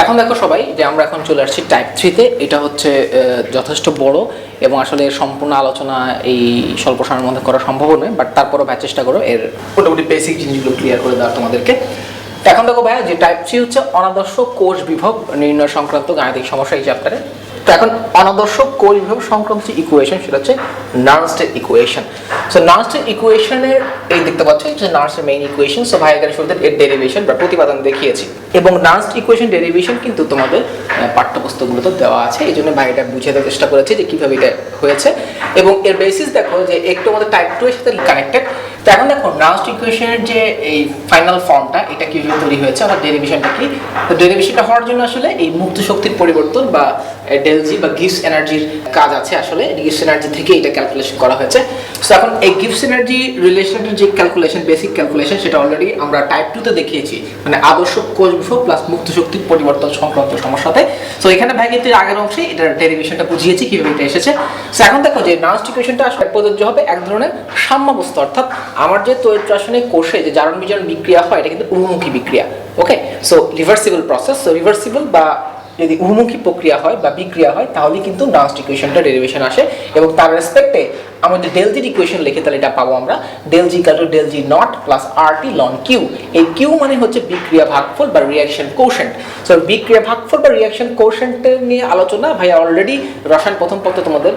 এখন দেখো সবাই যে আমরা এখন চলে আসছি টাইপ থ্রিতে এটা হচ্ছে যথেষ্ট বড় এবং আসলে সম্পূর্ণ আলোচনা এই স্বল্প সময়ের মধ্যে করা সম্ভব নয় বাট তারপরও ভাই চেষ্টা করো এর মোটামুটি বেসিক জিনিসগুলো ক্লিয়ার করে দেওয়া তোমাদেরকে। এখন দেখো ভাইয়া, যে টাইপ থ্রি হচ্ছে অনাদর্শ কোষ বিভব নির্ণয় সংক্রান্ত গাণিতিক সমস্যা এই চ্যাপ্টারে তো এখন অনাদর্শ কোষবিভব সংক্রান্ত যে ইকুয়েশন সেটা হচ্ছে নার্সটের ইকুয়েশন সো নার্সটের ইকুয়েশনের এই দেখতে পাচ্ছ যে নার্সের মেইন ইকুয়েশন সো ভাই এখানে শুরুতে এর ডেরিভেশন বা প্রতিপাদন দেখিয়েছি। এবং নার্স ইকুয়েশন ডেরিভেশন কিন্তু তোমাদের পাঠ্যপুস্তকগুলোতে দেওয়া আছে। এই জন্য ভাই এটা বুঝে দেওয়ার চেষ্টা করেছে যে কীভাবে এটা হয়েছে। এবং এর বেসিস দেখো যে একটু আমাদের টাইপ টু এর সাথে কানেক্টেড তো এখন দেখো নার্স ইকুয়েশনের যে এই ফাইনাল ফর্মটা এটা কীভাবে তৈরি হয়েছে? আমার ডেরিভেশনটা কি? তো ডেরিভেশনটা হওয়ার জন্য আসলে এই মুক্ত শক্তির পরিবর্তন বা ডেলজি বা গিফটস এনার্জির কাজ আছে আসলে। গিফটস এনার্জি থেকে এটা ক্যালকুলেশন করা হয়েছে। সো এখন এই গিফটস এনার্জি রিলেশনের যে ক্যালকুলেশন বেসিক ক্যালকুলেশন সেটা অলরেডি আমরা টাইপ টুতে দেখিয়েছি। মানে আদর্শ কোষ বিভব প্লাস মুক্ত শক্তির পরিবর্তন সংক্রান্ত সমস্যাতে। সো এখানে ভাই কিন্তু আগের অংশে এটার ডেরিভেশনটা বুঝিয়েছি, কীভাবে এটা এসেছে। সো এখন দেখো যে নার্স ইকুয়েশনটা আসলে প্রযোজ্য হবে এক ধরনের সাম্যাবস্থা অর্থাৎ আমার যে তৈরি রাসায়নিক কোষে যে জারণ বিজারণ বিক্রিয়া হয়, এটা কিন্তু উন্মুখী বিক্রিয়া okay so reversible process so reversible বা যদি উন্মুখী প্রক্রিয়া হয় বা বিক্রিয়া হয়, তাহলে কিন্তু নার্স ইকুয়েশনটা ডেরিভেশন আসে এবং তার রেসপেক্টে আমাদের ডেলজির ইকুয়েশন লিখে তাহলে এটা পাবো আমরা del G equal to del G nought plus R T ln Q এই কিউ মানে হচ্ছে বিক্রিয়া ভাগফল বা রিয়াকশন কোশেন্ট সো বিক্রিয়া ভাগফল বা রিয়াকশন কোশেন্টের নিয়ে আলোচনা, ভাই অলরেডি রসায়ন প্রথম পত্র তোমাদের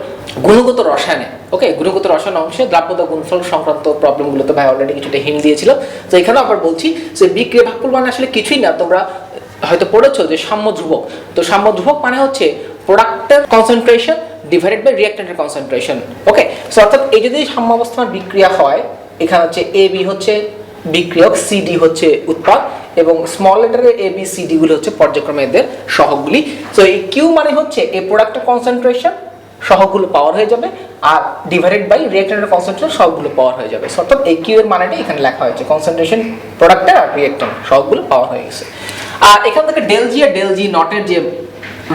গুণগত রসায়নে ওকে গুণগত রসায়ন অংশে দ্রাব্যতা গুণফল সংক্রান্ত প্রবলেমগুলোতে ভাই অলরেডি কিছুটা হিন্ট দিয়েছিল। তো এখানেও আবার বলছি যে বিক্রিয়া ভাগফল মানে আসলে কিছুই না, তোমরা হয়তো পড়েছো যে সাম্য ধ্রুবক তো সাম্য ধ্রুবক মানে হচ্ছে প্রোডাক্টের কনসেন্ট্রেশন ডিভাইডেড বাই রিয়াক্টেন্টের কনসেন্ট্রেশন ওকে সো অর্থাৎ এই যদি সাম্য অবস্থান বিক্রিয়া হয়, এখানে হচ্ছে এ বি হচ্ছে বিক্রিয়ক সিডি হচ্ছে উৎপাদ এবং স্মল লেটারের এ বি সি ডি গুলো হচ্ছে পর্যায়ক্রমে এদের সহগগুলি। সো এই কিউ মানে হচ্ছে এই প্রোডাক্টের কনসেন্ট্রেশন সহগুলো পাওয়ার হয়ে যাবে আর ডিভাইডেড বাই রিয়েক্টেন্টের কনসেন্ট্রেশন সবগুলো পাওয়ার হয়ে যাবে। অর্থাৎ এই কিউ এর মানেটা এখানে লেখা হয়েছে। কনসেন্ট্রেশন প্রোডাক্টের আর রিয়েক্টেন্ট সবগুলো পাওয়ার হয়ে গেছে। আর এখান থেকে ডেল জি আর ডেল জি নটের যে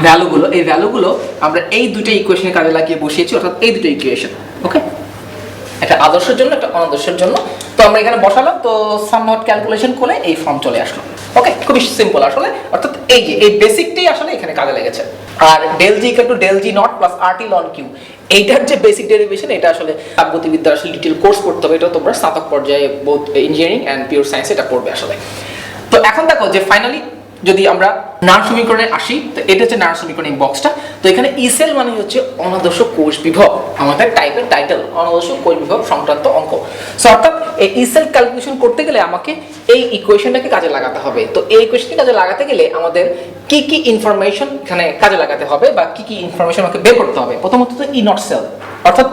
ভ্যালুগুলো এই ভ্যালুগুলো আমরা এই দুটো ইকুয়েশনের কাজে লাগিয়ে বসিয়েছি, অর্থাৎ এই দুটো ইকুয়েশন ওকে একটা আদর্শের জন্য, একটা অনাদর্শের জন্য। তো আমরা এখানে বসালাম, তো সামহাট ক্যালকুলেশন করে এই ফর্ম চলে আসলো ওকে খুবই সিম্পল আসলে, অর্থাৎ এই যে, এই বেসিকটাই আসলে এখানে কাজে লেগেছে। আর del G equal to del G nought plus R T ln Q এইটার যে বেসিক ডেরিভেশন এটা আসলে তাপগতিবিদ্যা আসলে ডিটেল কোর্স করতে হবে এটা তোমরা স্নাতক পর্যায়ে both engineering and pure science এটা পড়বে আসলে। তো এখন দেখো যে ফাইনালি যদি আমরা নার সমীকরণে আসি, তো এটা হচ্ছে নার সমীকরণ এই বক্সটা তো এখানে ইসেল মানে হচ্ছে অনাদর্শ কোষ বিভব। আমাদের টাইপের টাইটেল অনাদর্শ কোষ বিভব সংক্রান্ত অঙ্ক। সো অর্থাৎ এই ইসেল ক্যালকুলেশন করতে গেলে আমাকে এই ইকুয়েশনটাকে কাজে লাগাতে হবে। তো এই ইকুয়েশনকে কাজে লাগাতে গেলে আমাদের কি কি ইনফরমেশন এখানে কাজে লাগাতে হবে বা কি কি ইনফরমেশন আমাকে বের করতে হবে? প্রথমত তো ই সেল অর্থাৎ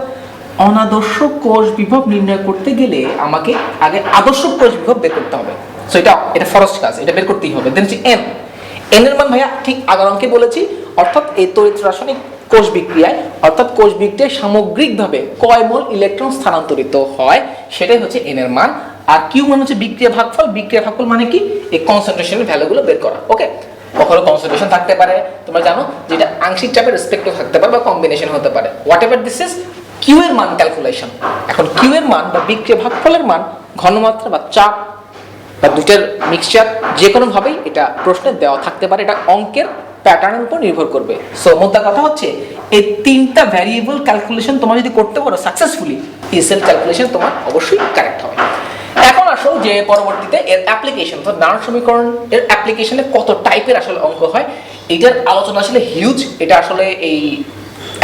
অনাদর্শ কোষ বিভব নির্ণয় করতে গেলে আমাকে আগে আদর্শ কোষ বিভব বের করতে হবে। সো এটা এটা ফরজ কাজ, এটা বের করতেই হবে। দেন হচ্ছে এন এন এর মান ভাইয়া, ঠিক আগের অঙ্কে বলেছি, অর্থাৎ এই তড়িৎ রাসায়নিক কোষ বিক্রিয়ায়, অর্থাৎ কোষ বিক্রিয়ায় সামগ্রিকভাবে কয় মোল ইলেকট্রন স্থানান্তরিত হয়, সেটাই হচ্ছে এন এর মান। আর কিউ মানে হচ্ছে বিক্রিয়া ভাগফল বিক্রিয়া ভাগফল মানে কি? এই কনসেন্ট্রেশনের ভ্যালুগুলো বের করা ওকে কখনো কনসেন্ট্রেশন থাকতে পারে, তোমরা জানো যেটা আংশিক চাপের রেসপেক্টও থাকতে পারে বা কম্বিনেশন হতে পারে। What ever this is Q এর মান ক্যালকুলেশন এখন কিউ এর মান বা বিক্রিয়া ভাগফলের মান, ঘনমাত্রা বা চাপ বা দুটার মিক্সচার যে কোনো ভাবেই এটা প্রশ্নে দেওয়া থাকতে পারে, এটা অঙ্কের প্যাটার্নের উপর নির্ভর করবে। সো মোদ্দা কথা হচ্ছে, এই তিনটা ভ্যারিয়েবল ক্যালকুলেশন তোমার যদি করতে পারো সাকসেসফুলি এসএল ক্যালকুলেশন তোমার অবশ্যই কারেক্ট হবে। এখন আসো যে পরবর্তীতে এর অ্যাপ্লিকেশন তো নানান সমীকরণ এর অ্যাপ্লিকেশনে কত টাইপের আসলে অঙ্ক হয় এটার আলোচনা আসলে হিউজ এটা আসলে এই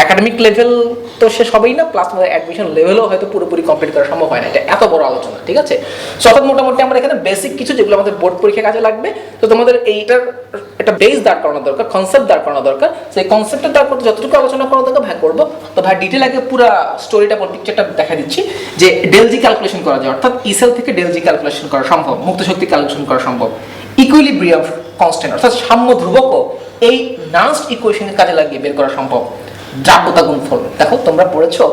একাডেমিক লেভেল তো শেষ হবেই না প্লাস আমাদের অ্যাডমিশন লেভেলও হয়তো পুরোপুরি কমপ্লিট করা সম্ভব হয় না, এটা এত বড় আলোচনা, ঠিক আছে? সো অর্থাৎ মোটামুটি আমরা এখানে বেসিক কিছু যেগুলো আমাদের বোর্ড পরীক্ষা কাজে লাগবে, তো তোমাদের এইটার একটা বেস দাঁড় করানো দরকার কনসেপ্ট দাঁড় করানো দরকার, সেই কনসেপ্টের দাঁড় করতে যতটুকু আলোচনা করা দরকার ভাই করব। তো ভাই ডিটেল আগে পুরো স্টোরিটা বা পিকচারটা দেখা দিচ্ছি, যে ডেলজি ক্যালকুলেশন করা যায়, অর্থাৎ ইসেল থেকে ডেলজি ক্যালকুলেশন করা সম্ভব, মুক্ত শক্তি ক্যালকুলেশন করা সম্ভব। ইকুইলিব্রিয়াম কনস্ট্যান্ট অর্থাৎ সাম্য ধ্রুবকও এই নার্সড ইকুয়েশনের কাজে লাগিয়ে বের করা সম্ভব। দ্রাব্যতা গুণফল। দেখো, তোমরা পড়েছো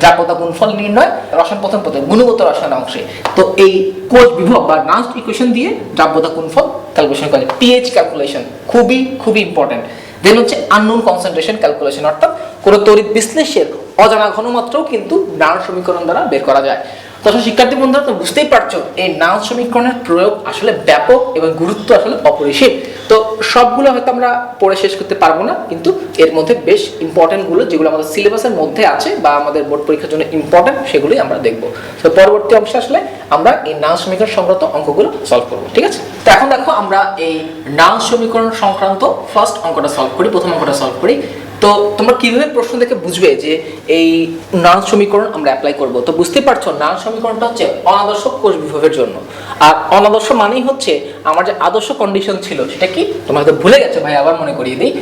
দ্রাব্যতা গুণফল নির্ণয়, রসায়ন প্রথম পথে গুণগত রসায়ন অংশে। তো এই কোষ বিভব বা নাস্ট ইকুয়েশন দিয়ে দ্রাব্যতা গুণফল ক্যালকুলেশন করে। পিএইচ ক্যালকুলেশন খুবই খুবই ইম্পর্টেন্ট দেন হচ্ছে আননোন কনসেন্ট্রেশন ক্যালকুলেশন অর্থাৎ কোনো তড়িৎ বিশ্লেষের অজানা ঘনমাত্রাও কিন্তু নার সমীকরণ দ্বারা বের করা যায়। তো শিক্ষার্থী বন্ধুরা, তো বুঝতেই পারছ, এই নাল সমীকরণের প্রয়োগ আসলে ব্যাপক এবং গুরুত্ব আসলে অপরিসীম। তো সবগুলো হয়তো আমরা পড়ে শেষ করতে পারব না, কিন্তু এর মধ্যে বেশ ইম্পর্টেন্টগুলো, যেগুলো আমাদের সিলেবাসের মধ্যে আছে বা আমাদের বোর্ড পরীক্ষার জন্য ইম্পর্টেন্ট সেগুলোই আমরা দেখব। তো পরবর্তী অংশে আসলে আমরা এই নাল সমীকরণ সংক্রান্ত অঙ্কগুলো সলভ করব, ঠিক আছে? তো এখন দেখো আমরা এই নাল সমীকরণ সংক্রান্ত ফার্স্ট অঙ্কটা সলভ করি, প্রথম অঙ্কটা সলভ করি। তো তোমরা কীভাবে প্রশ্ন দেখে বুঝবে যে এই নাল সমীকরণ আমরা অ্যাপ্লাই করব? তো বুঝতে পারছ, নাল সমীকরণটা হচ্ছে অনাদর্শ কোষ বিভবের জন্য। আর অনাদর্শ মানেই হচ্ছে আমার যে আদর্শ কন্ডিশন ছিল, সেটা কি? তোমরা হয়তো ভুলে গেছো ভাই, আবার মনে করিয়ে দিই।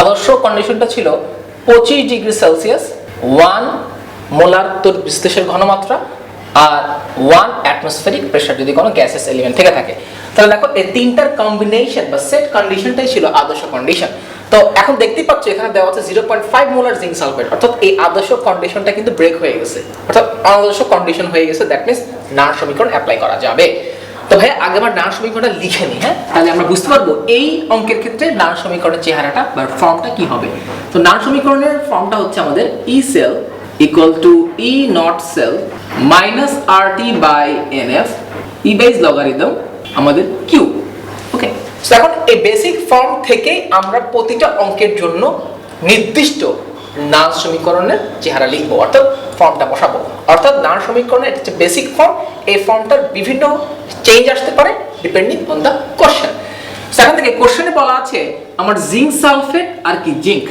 আদর্শ কন্ডিশনটা ছিল পঁচিশ ডিগ্রি সেলসিয়াস ওয়ান মোলার তোর বিশ্লেষের ঘনমাত্রা আর ওয়ান অ্যাটমসফেরিক প্রেশার যদি কোনো গ্যাসেস এলিমেন্ট থেকে থাকে। তাহলে দেখো, এই তিনটার কম্বিনেশন বা সেট কন্ডিশনটাই ছিল আদর্শ কন্ডিশন তো এখন দেখতেই পাচ্ছ এখানে দেওয়া আছে zero point five molar zinc sulphate অর্থাৎ এই আদর্শ কন্ডিশনটা কিন্তু ব্রেক হয়ে গেছে। অর্থাৎ অনাদর্শ কন্ডিশন হয়ে গেছে দ্যাট মিনস নার সমীকরণ অ্যাপ্লাই করা যাবে। তো ভাই আগে আমার নার সমীকরণটা লিখে নিই হ্যাঁ? তাহলে আমরা বুঝতে পারব এই অঙ্কের ক্ষেত্রে নার সমীকরণের চেহারাটা বা ফর্মটা কি হবে। তো নার সমীকরণের ফর্মটা হচ্ছে আমাদের E cell equal to E naught cell minus RT by NF E base logarithm আমাদের Q এখন এই বেসিক ফর্ম থেকেই আমরা প্রতিটা অঙ্কের জন্য নির্দিষ্ট নাল সমীকরণের চেহারা লিখব, অর্থাৎ ফর্মটা বসাবো। অর্থাৎ নাল সমীকরণের এটা বেসিক ফর্ম এই ফর্মটার বিভিন্ন চেঞ্জ আসতে পারে ডিপেন্ডিং অন দ্য কোশ্চেন সেখান থেকে কোশ্চেনে বলা আছে আমার জিঙ্ক সালফেট আর কি জিঙ্ক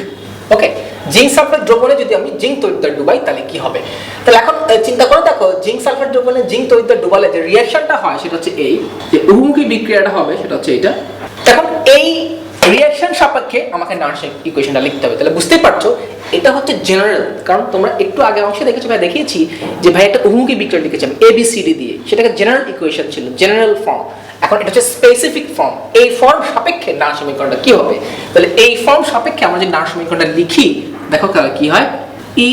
ওকে জিঙ্ক সালফেট দ্রবণে যদি আমি জিঙ্ক তৈরিতে ডুবাই, তাহলে কি হবে? তাহলে এখন চিন্তা করে দেখো জিঙ্ক সালফেট দ্রবণে জিঙ্ক তৈরিতে ডুবালে যে রিয়াকশনটা হয়, সেটা হচ্ছে এই, যে উহুমুখী বিক্রিয়াটা হবে, সেটা হচ্ছে এটা এখন এই রিয়াকশন সাপেক্ষে আমাকে নার্সিং ইকুয়েশনটা লিখতে হবে। তাহলে বুঝতেই পারছ, এটা হচ্ছে জেনারেল কারণ তোমরা একটু আগে অংশে দেখেছ, ভাই, দেখিয়েছি যে ভাই, একটা উহুমুখী বিক্রিয়া লিখেছি আমি এবিসিডি দিয়ে। সেটাকে জেনারেল ইকুয়েশন ছিল জেনারেল ফর্ম এখন এটা হচ্ছে স্পেসিফিক ফর্ম এই ফর্ম সাপেক্ষে নার সমীকরণটা কি হবে? তাহলে এই ফর্ম সাপেক্ষে আমরা যে নার সমীকরণটা লিখি, দেখো তাহলে কি হয়? ই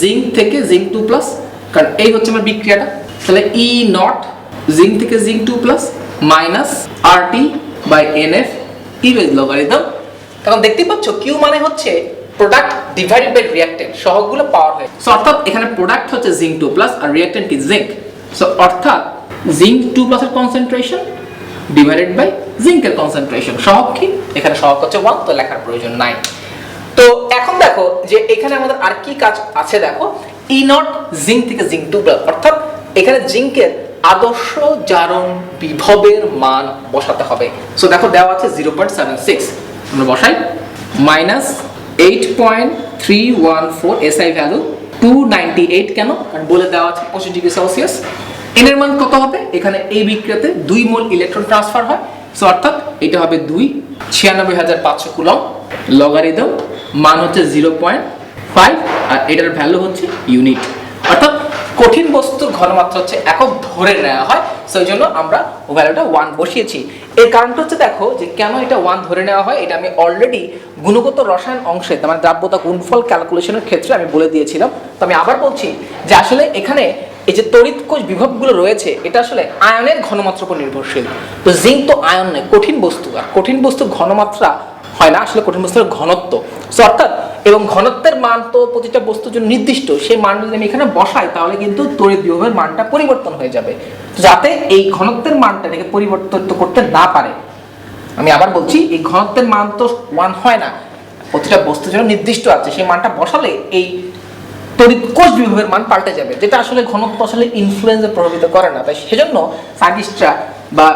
জিঙ্ক থেকে জিঙ্ক টু প্লাস কারণ এই হচ্ছে আমার বিক্রিয়াটা। তাহলে ই নট জিঙ্ক থেকে zinc two plus minus R T by N F ইভেজ logarithm তখন দেখতে পাচ্ছ কিউ মানে হচ্ছে প্রোডাক্ট ডিভাইডেড বাই রিঅ্যাক্টেন্ট সহগগুলো পাওয়ার হয় সো অর্থাৎ এখানে প্রোডাক্ট হচ্ছে জিঙ্ক টু প্লাস আর রিঅ্যাক্টেন্ট কি জিঙ্ক সো অর্থাৎ জিঙ্ক টু প্লাসের কনসেন্ট্রেশন ডিভাইডেড বাই জিঙ্কের কনসেন্ট্রেশন সহগ কি? এখানে সহগ হচ্ছে ওয়ান তো লেখার প্রয়োজন নাই। তো এখন দেখো যে এখানে আমাদের আর কি কাজ আছে দেখো। ই নট জিঙ্ক থেকে জিঙ্ক টু প্লাস অর্থাৎ এখানে জিঙ্কের আদর্শ জারণ বিভবের মান বসাতে হবে। সো দেখো দেওয়া আছে জিরো পয়েন্ট সেভেন সিক্স আমরা বসাই। Minus eight point three one four SI value two ninety eight কেন? কারণ বলে দেওয়া আছে পঁচিশ ডিগ্রি সেলসিয়াস। এনের মান কত হবে? এখানে এই বিক্রিয়াতে দুই মোল ইলেকট্রন ট্রান্সফার হয়। সো অর্থাৎ এটা হবে দুই। ছিয়ানব্বই হাজার পাঁচশো কুলম লগারিদম মান হচ্ছে জিরো পয়েন্ট ফাইভ আর এটার ভ্যালু হচ্ছে ইউনিট অর্থাৎ কঠিন বস্তুর ঘনমাত্রা হচ্ছে একক ধরে নেওয়া হয়, সেই জন্য আমরা ভ্যালুটা ওয়ান বসিয়েছি। এর কারণটা হচ্ছে দেখো যে কেন এটা ওয়ান ধরে নেওয়া হয়, এটা আমি অলরেডি গুণগত রসায়ন অংশে মানে দ্রাব্যতা গুণফল ক্যালকুলেশনের ক্ষেত্রে আমি বলে দিয়েছিলাম। তো আমি আবার বলছি যে আসলে এখানে এই যে তড়িৎ কোষ বিভবগুলো রয়েছে, এটা আসলে আয়নের ঘনমাত্রার উপর নির্ভরশীল। তো জিঙ্ক তো আয়ন নয়, কঠিন বস্তু। আর কঠিন বস্তুর ঘনমাত্রা হয় না, আসলে কঠিন বস্তুর ঘনত্ব। So, অর্থাৎ, এবং ঘনত্বের মান তো প্রতিটা বস্তুর জন্য নির্দিষ্ট, সেই মান যদি আমি এখানে বসাই, তাহলে কিন্তু তড়িৎ বিভবের মানটা পরিবর্তন হয়ে যাবে। যাতে এই ঘনত্বের মানটা এটাকে পরিবর্তন করতে না পারে। আমি আবার বলছি, এই ঘনত্বের মান তো ওয়ান হয় না। প্রতিটা বস্তুর জন্য নির্দিষ্ট আছে, সেই মানটা বসালে এই তড়িৎ কোষ বিভবের মান পাল্টে যাবে, যেটা আসলে ঘনত্ব আসলে ইনফ্লুয়েন্সে প্রভাবিত করে না। তাই সেজন্য সায়েন্টিস্টরা বা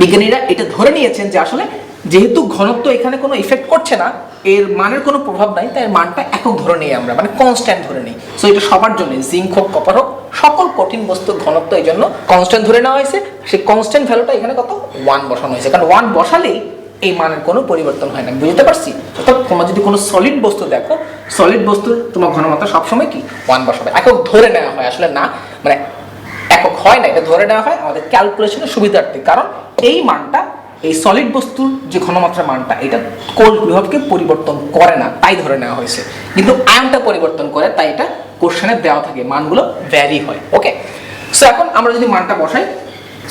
বিজ্ঞানীরা এটা ধরে নিয়েছেন যে আসলে যেহেতু ঘনত্ব এখানে কোনো ইফেক্ট করছে না, এর মানের কোনো প্রভাব নাই, তাই মানটা একক ধরে নিই আমরা মানে কনস্ট্যান্ট ধরে নিই। সো এটা সবার জন্য জিঙ্ক হোক কপার হোক, সকল কঠিন বস্তুর ঘনত্ব এই জন্য কনস্ট্যান্ট ধরে নেওয়া হয়েছে। সেই কনস্ট্যান্ট ভ্যালুটা এখানে কত? ওয়ান বসানো হয়েছে। কারণ ওয়ান বসালেই এই মানের কোনো পরিবর্তন হয় না। বুঝতে পারছি? অর্থাৎ তোমরা যদি কোনো সলিড বস্তু দেখো সলিড বস্তুর তোমার ঘনমাত্রা সবসময় কি? ওয়ান বসাবে। একক ধরে নেওয়া হয়, আসলে না মানে একক হয় না, এটা ধরে নেওয়া হয়। আমাদের ক্যালকুলেশনের সুবিধার্থে। কারণ এই মানটা এই সলিড বস্তুর যে ঘনমাত্রা মানটা, এটা কোষ বিভবকে পরিবর্তন করে না, তাই ধরে নেওয়া হয়েছে। কিন্তু আয়নটা পরিবর্তন করে, তাই এটা কোশ্চেনে দেওয়া থাকে, মানগুলো ভ্যারি হয় ওকে সো এখন আমরা যদি মানটা বসাই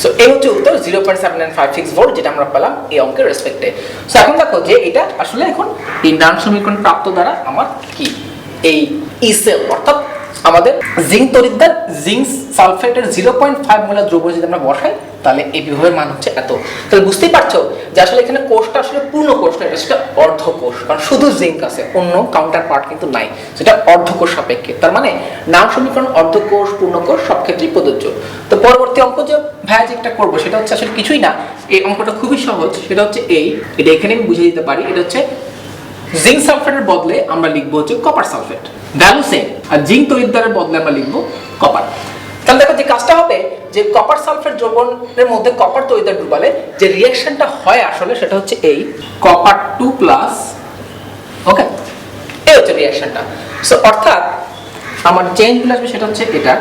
সো এই হচ্ছে উত্তর zero point seven nine five six volt যেটা আমরা পেলাম এই অঙ্কের রেসপেক্টে সো এখন দেখো যে এটা আসলে এখন এই নান সমীকরণ প্রাপ্ত দ্বারা আমার কি? এই ইসেল অর্থাৎ আমাদের জিঙ্ক তরিদ্দার জিঙ্ক সালফেটের জিরো পয়েন্ট ফাইভ মোলার দ্রব্য যদি আমরা বসাই তাহলে এই বিভবের মান হচ্ছে এত। তাহলে বুঝতেই পারছ যে আসলে এখানে কোষটা আসলে পূর্ণ কোষ না এটা সেটা অর্ধ কোষ কারণ শুধু জিঙ্ক আছে, অন্য কাউন্টার পার্ট কিন্তু নাই। সেটা অর্ধ কোষ সাপেক্ষে। তার মানে নাম সমীকরণ অর্ধ কোষ পূর্ণ কোষ সব ক্ষেত্রেই প্রযোজ্য। তো পরবর্তী অঙ্ক যে ভাইয়া যেটা করব, সেটা হচ্ছে আসলে কিছুই না। এই অঙ্কটা খুবই সহজ, সেটা হচ্ছে এই। এটা এখানে আমি বুঝিয়ে দিতে পারি। এটা হচ্ছে জিঙ্ক সালফেটের বদলে আমরা লিখব হচ্ছে কপার সালফেট ভ্যালু সেম আর জিঙ্ক তরিদ্দারের বদলে আমরা লিখব কপার তাহলে দেখো যে কাজটা হবে যে কপার সালফেট দ্রবণের মধ্যে কপার তরিদ্দার ডুবালে যে রিয়াকশনটা হয় আসলে সেটা হচ্ছে এই কপার টু প্লাস ওকে এই হচ্ছে রিয়াকশনটা সো অর্থাৎ আমার চেঞ্জগুলো আসবে? সেটা হচ্ছে এটা।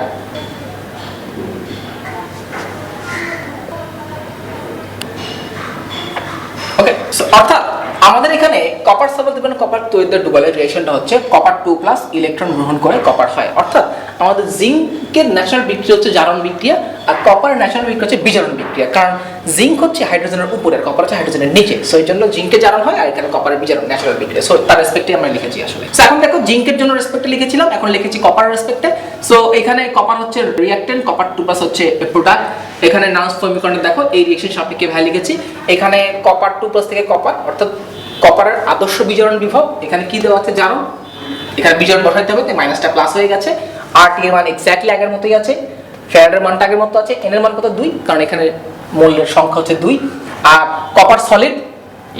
ওকে অর্থাৎ আমাদের এখানে কপার সালফেট দেবেন কপার তৈরিতে ডুবালে রিয়েকশনটা হচ্ছে কপার টু প্লাস ইলেকট্রন গ্রহণ করে কপার হয়। অর্থাৎ আমাদের জিঙ্কের ন্যাচারাল বিক্রিয়া হচ্ছে জারণ বিক্রিয়া আর কপার ন্যাচারাল বিক্রিয়া হচ্ছে বিজারণ বিক্রিয়া। কারণ জিঙ্ক হচ্ছে হাইড্রোজেনের উপরে, আর কপার হচ্ছে হাইড্রোজেনের নিচে। সো এই জন্য জিঙ্কে জারণ হয় আর এখানে কপারের বিজারণ ন্যাচারাল বিক্রিয়া। সো তার রেসপেক্টে আমরা লিখেছি আসলে। So, এখন দেখো, জিঙ্কের জন্য রেসপেক্টে লিখেছিলাম, এখন লিখেছি কপার রেসপেক্টে সো এখানে কপার হচ্ছে রিয়াক্টেন্ট কপার টু প্লাস হচ্ছে প্রোডাক্ট এখানে নাউন্স সমীকরণে দেখো, এই রিয়েকশন সাপেক্ষে ভ্যালু লিখেছি। এখানে কপার টু প্লাস থেকে কপার, অর্থাৎ কপারের আদর্শ বিজারণ বিভব। এখানে কি দেওয়া আছে? জারণ। এখানে বিজারণ বসাইতে হবে, তাই মাইনাসটা প্লাস হয়ে গেছে। আর টি এর মান এক্স্যাক্টলি আগের মতোই আছে ফ্যারাডের মানটা আগের মতো আছে এন এর মান কত? দুই, কারণ এখানে মূল্যের সংখ্যা হচ্ছে দুই। আর কপার সলিড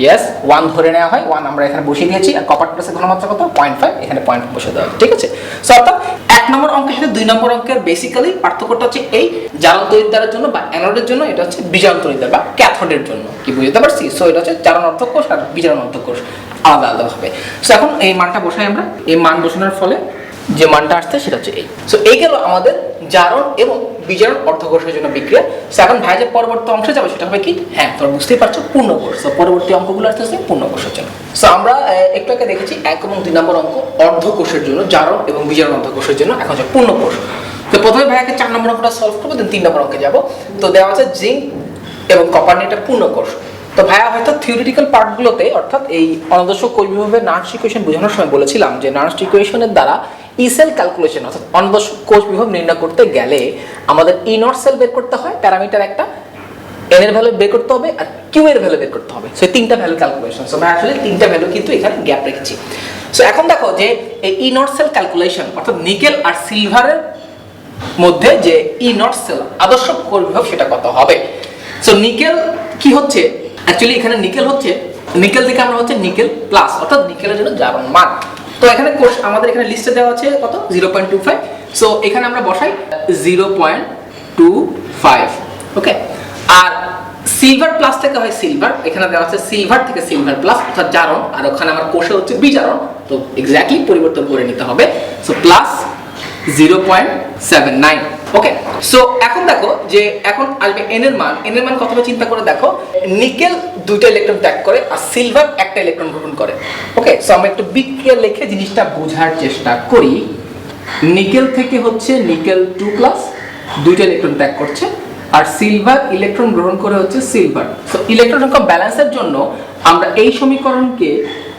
ইয়েস ওয়ান ধরে নেওয়া হয় ওয়ান আমরা এখানে বসিয়ে দিয়েছি, আর কপার প্লাসের ঘনমাত্রা কত? পয়েন্ট ফাইভ এখানে পয়েন্ট বসে দেওয়া ঠিক আছে? সো অর্থাৎ এক নম্বর অঙ্কের সাথে দুই নম্বর অঙ্কের বেসিক্যালি পার্থক্যটা হচ্ছে এই জারণ তরিদ্দারের জন্য বা অ্যানোডের জন্য, এটা হচ্ছে বিজারণ তরিদ্দার বা ক্যাথোডের জন্য, কি বুঝতে পারছি? সো এটা হচ্ছে জারণ অর্ধকোষ আর বিজারণ অর্ধকোষ আলাদা আলাদা ভাবে সো এখন এই মানটা বসাই আমরা। এই মান বসানোর ফলে যে মানটা আসছে সেটা হচ্ছে এই। সো এই গেল আমাদের জারণ এবং বিজারণ অর্ধকোষের জন্য বিক্রিয়া। সো এখন ভাই যে পরবর্তী অংশে যাবে সেটা হবে কি? হ্যাঁ তোমরা বুঝতেই পারছ, পূর্ণকোষ। সো পরবর্তী অঙ্কগুলো আসতেছে পূর্ণকোষের জন্য। সো আমরা একটু আগে দেখেছি এক এবং দুই নম্বর অঙ্ক অর্ধকোষের জন্য, জারণ এবং বিজারণ অর্ধকোষের জন্য, এখন হচ্ছে পূর্ণকোষ। তো প্রথমে ভাইয়াকে চার নম্বর অঙ্কটা সলভ করব দেন তিন নম্বর অঙ্কে যাব। তো দেওয়া আছে জিঙ্ক এবং কপার নিয়ে এটা পূর্ণকোষ। তো ভাইয়া হয়তো থিওরিটিক্যাল পার্টগুলোতে অর্থাৎ এই অনাদর্শ কোষ বিভাগের নার্স ইকুয়েশন বোঝানোর সময় বলেছিলাম যে নার্স ইকুয়েশনের দ্বারা ইসেল ক্যালকুলেশন অর্থাৎ অনাদর্শ কোষ বিভাগ নির্ণয় করতে গেলে আমাদের ইনর সেল বের করতে হয় প্যারামিটার একটা এন এর ভ্যালু বের করতে হবে আর কিউ এর ভ্যালু বের করতে হবে। সো তিনটা ভ্যালু ক্যালকুলেশন সো আমরা আসলে তিনটা ভ্যালু কিন্তু এখানে গ্যাপ রেখেছি। সো এখন দেখো যে এই ইনর সেল ক্যালকুলেশন অর্থাৎ নিকেল আর সিলভারের মধ্যে যে ই নট সেল আদর্শ কোর বিভব সেটা কত হবে? সো নিকেল কি হচ্ছে? অ্যাকচুয়ালি এখানে নিকেল হচ্ছে নিকেল থেকে আমরা হচ্ছে নিকেল প্লাস অর্থাৎ নিকেলের জন্য জারণ মান। তো এখানে কোর্স আমাদের এখানে লিস্টে দেওয়া আছে কত? Zero point two five so এখানে আমরা বসাই zero point two five okay আর সিলভার প্লাস থেকে হয় সিলভার এখানে দেওয়া আছে সিলভার থেকে সিলভার প্লাস অর্থাৎ জারণ, আর ওখানে আমার কোষে হচ্ছে বিজারণ। তো এক্স্যাক্টলি পরিবর্তন করে নিতে হবে। So plus zero point seven nine okay so এখন দেখো যে এখন আসবে এন এর মান এন এর মান কত চিন্তা করে দেখো? নিকেল দুইটা ইলেকট্রন ত্যাগ করে আর সিলভার একটা ইলেকট্রন গ্রহণ করে। ওকে সো আমরা একটু বিক্রিয়া লিখে জিনিসটা বোঝার চেষ্টা করি। নিকেল থেকে হচ্ছে নিকেল টু প্লাস দুইটা ইলেকট্রন ত্যাগ করছে আর সিলভার ইলেকট্রন গ্রহণ করে হচ্ছে সিলভার সো ইলেকট্রন সংখ্যা ব্যালেন্সের জন্য আমরা এই সমীকরণকে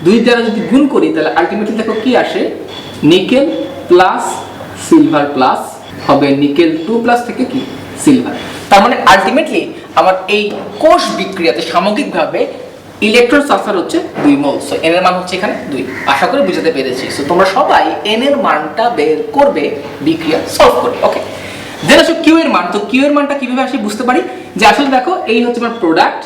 দুই দ্বারা যদি গুণ করি, তাহলে আলটিমেটলি দেখো কি আসে? নিকেল প্লাস সিলভার প্লাস হবে নিকেল টু প্লাস থেকে কি? সিলভার। তার মানে আলটিমেটলি আমার এই কোষ বিক্রিয়াতে সামগ্রিকভাবে ইলেকট্রন সালফার হচ্ছে দুই মোল। সো এন এর মান হচ্ছে এখানে দুই। আশা করি বুঝাতে পেরেছি। সো তোমরা সবাই এন এর মানটা বের করবে, বিক্রিয়া সলভ করে। ওকে দেন আসো কিউ এর মান। তো কিউ এর মানটা কীভাবে আসে বুঝতে পারি? যে আসলে দেখো, এই হচ্ছে আমার প্রোডাক্ট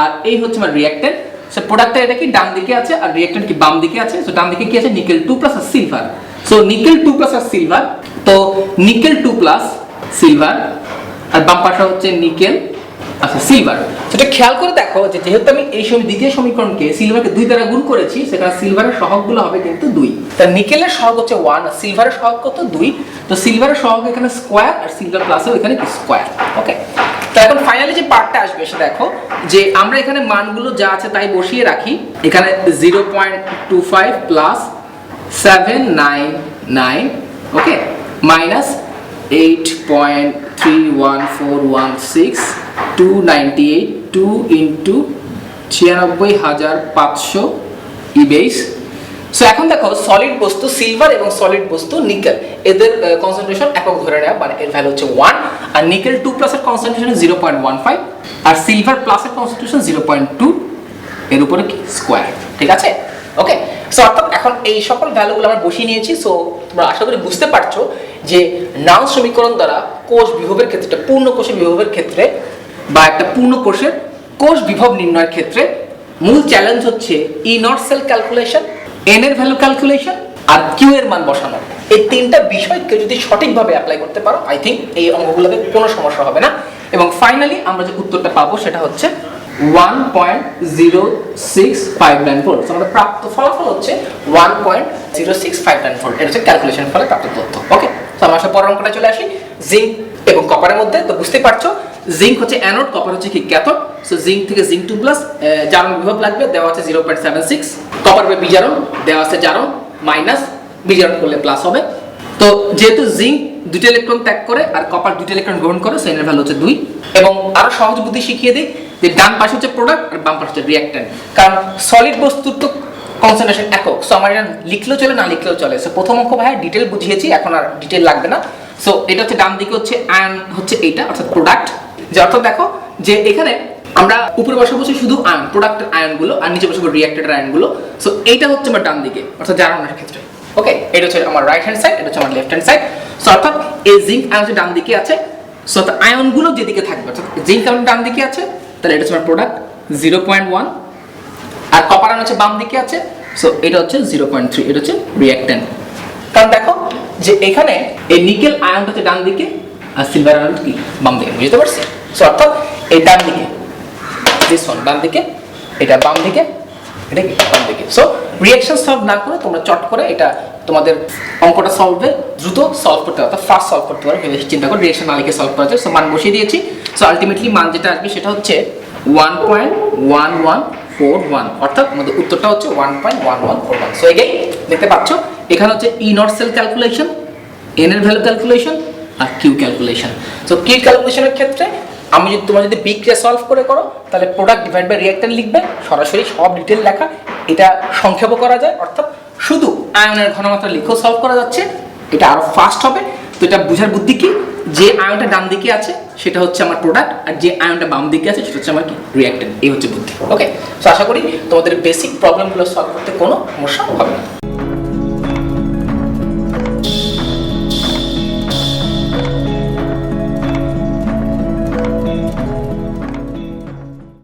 আর এই হচ্ছে আমার রিঅ্যাক্টেন্ট সো প্রোডাক্টটা এটা কি ডান দিকে আছে আর রিঅ্যাক্টেন্ট কি বাম দিকে আছে? সো ডান দিকে কি আছে? Nickel two plus silver. So nickel two plus আর সিলভার তো নিকেল টু প্লাস সিলভার আর বাম পাশে হচ্ছে নিকেল আচ্ছা সিলভার সেটা খেয়াল করে দেখো যে যেহেতু আমি এই সময় দ্বিতীয় সমীকরণকে সিলভারকে দুই দ্বারা গুণ করেছি, সেখানে সিলভারের সহগগুলো হবে কিন্তু দুই। তা নিকেলের সহগ হচ্ছে ওয়ান আর সিলভারের সহগ কত? দুই। তো সিলভারের সহগ এখানে স্কোয়ার আর সিলভার প্লাসেও এখানে স্কোয়ার ওকে তো এখন ফাইনালি যে পার্টটা আসবে, সেটা দেখো যে আমরা এখানে মানগুলো যা আছে তাই বসিয়ে রাখি। এখানে zero point two five plus seven nine nine okay minus eight point three one four one six two ninety eight two into ছিয়ানব্বই হাজার পাঁচশো ইবেইস সো এখন দেখো সলিড বস্তু সিলভার এবং সলিড বস্তু নিকেল এদের কনসেন্ট্রেশন একক ধরে নেওয়া মানে এর ভ্যালু হচ্ছে ওয়ান আর নিকেল টু প্লাসের concentration zero point one five আর সিলভার প্লাসের কনসেন্ট্রেশন জিরো পয়েন্ট টু এর উপরে কি? স্কোয়ার ঠিক আছে? ওকে সো অর্থাৎ এখন এই সকল ভ্যালুগুলো আমরা বসিয়ে নিয়েছি। সো তোমরা আশা করি বুঝতে পারছ যে নাল সমীকরণ দ্বারা কোষ বিভবের ক্ষেত্রে, পূর্ণ কোষের বিভবের ক্ষেত্রে বা একটা পূর্ণ কোষের কোষ বিভব নির্ণয়ের ক্ষেত্রে মূল চ্যালেঞ্জ হচ্ছে E naught cell calculation N এর ভ্যালু ক্যালকুলেশন আর কিউ এর মান বসানো। এই তিনটা বিষয় কেউ যদি সঠিকভাবে অ্যাপ্লাই করতে পারো আই থিঙ্ক এই অঙ্গগুলোতে কোনো সমস্যা হবে না। এবং ফাইনালি আমরা যে উত্তরটা পাবো সেটা হচ্ছে ওয়ান পয়েন্ট জিরো প্রাপ্ত ফলাফল হচ্ছে ওয়ান পয়েন্ট হচ্ছে ক্যালকুলেশন ফলে প্রাপ্ত তথ্য। ওকে তো আমরা পরের অঙ্কটা চলে আসি। জিঙ্ক এবং কপারের মধ্যে। তো, বুঝতে পারছ? জিঙ্ক হচ্ছে অ্যানোড কপার হচ্ছে কি ক্যাথোড সো জিঙ্ক থেকে জিঙ্ক টু প্লাস জারণ বিভব লাগবে। দেওয়া আছে zero point seven six copper বিজারণ। দেওয়া আছে জারণ মাইনাস। বিজারণ করলে প্লাস হবে। তো, যেহেতু জিঙ্ক দুটো ইলেকট্রন ত্যাগ করে আর কপার দুটো ইলেকট্রন গ্রহণ করে সো এর ভ্যালু হচ্ছে দুই। এবং আরও সহজ বুদ্ধি শিখিয়ে দিই যে ডান পাশে হচ্ছে প্রোডাক্ট আর বাম পাশে হচ্ছে রিয়াক্ট্যান্ট কারণ সলিড বস্তুর তো কনসেন্ট্রেশন একক সো আমার এটা লিখলেও চলে, না লিখলেও চলে। সো প্রথম অঙ্ক ভাই ডিটেল বুঝিয়েছি, এখন আর ডিটেল লাগবে না। সো এটা হচ্ছে ডান দিকে হচ্ছে আয়ন হচ্ছে এইটা, অর্থাৎ প্রোডাক্ট যে অর্থাৎ দেখো যে এখানে আমরা উপরে বসে বসে শুধু আয়ন প্রোডাক্টের আয়নগুলো আর নিচে বসে রিয়াক্টেড আয়নগুলো সো এইটা হচ্ছে আমার ডান দিকে, অর্থাৎ জারণের ক্ষেত্রে। ওকে এটা হচ্ছে আমার রাইট হ্যান্ড সাইড এটা হচ্ছে আমার লেফট হ্যান্ড সাইড সো অর্থাৎ এই জিঙ্ক আয়ন হচ্ছে ডান দিকে আছে। সো অর্থাৎ আয়নগুলো যেদিকে থাকবে, অর্থাৎ জিঙ্ক আয়ন ডান দিকে আছে, তাহলে এটা হচ্ছে প্রোডাক্ট জিরো পয়েন্ট ওয়ান আর কপার আয়ন হচ্ছে বাম দিকে আছে সো এটা হচ্ছে জিরো পয়েন্ট থ্রি এটা হচ্ছে রিয়াক্টেন্ট কারণ দেখো যে এখানে এই নিকেল আয়নটা হচ্ছে ডান দিকে, আর সিলভার আয়ন কি? বাম দিকে, বুঝতে পারছি? সো অর্থাৎ এই ডান দিকে দিস ওয়ান ডান দিকে, এটা বাম দিকে, এটা কি? বাম দিকে। সো রিয়াকশন সলভ না করে তোমরা চট করে এটা তোমাদের অঙ্কটা সলভে দ্রুত সলভ করতে অর্থাৎ ফার্স্ট সলভ করতে পারো, ভেবে চিন্তা করে রিয়াকশন না সলভ করা যায় সো মান বসিয়ে দিয়েছি। সো আলটিমেটলি মান যেটা আসবে সেটা হচ্ছে one point one one four one অর্থাৎ আমাদের উত্তরটা হচ্ছে one point one one four one so again দেখতে পাচ্ছ, এখানে হচ্ছে E naught cell calculation N এর ভ্যালু ক্যালকুলেশন আর কিউ ক্যালকুলেশন সো কিউ ক্যালকুলেশনের ক্ষেত্রে আমি যদি তোমরা যদি বিক্রিয়া সলভ করে করো, তাহলে প্রোডাক্ট ডিভাইড বাই রিয়াক্ট্যান্ট লিখবে, সরাসরি সব ডিটেল লেখা, এটা সংক্ষেপও করা যায়, অর্থাৎ শুধু আয়নের ঘনমাত্রা লিখেও সলভ করা যাচ্ছে। এটা আরও ফাস্ট হবে। তো এটা বুঝার বুদ্ধি কি? যে আয়নটা ডান দিকে আছে, সেটা হচ্ছে আমার প্রোডাক্ট আর যে আয়নটা বাম দিকে আছে, সেটা হচ্ছে আমার কি? রিয়াক্ট্যান্ট এই হচ্ছে বুদ্ধি। ওকে তো আশা করি তোমাদের বেসিক প্রবলেমগুলো সলভ করতে কোনো সমস্যা হবে না।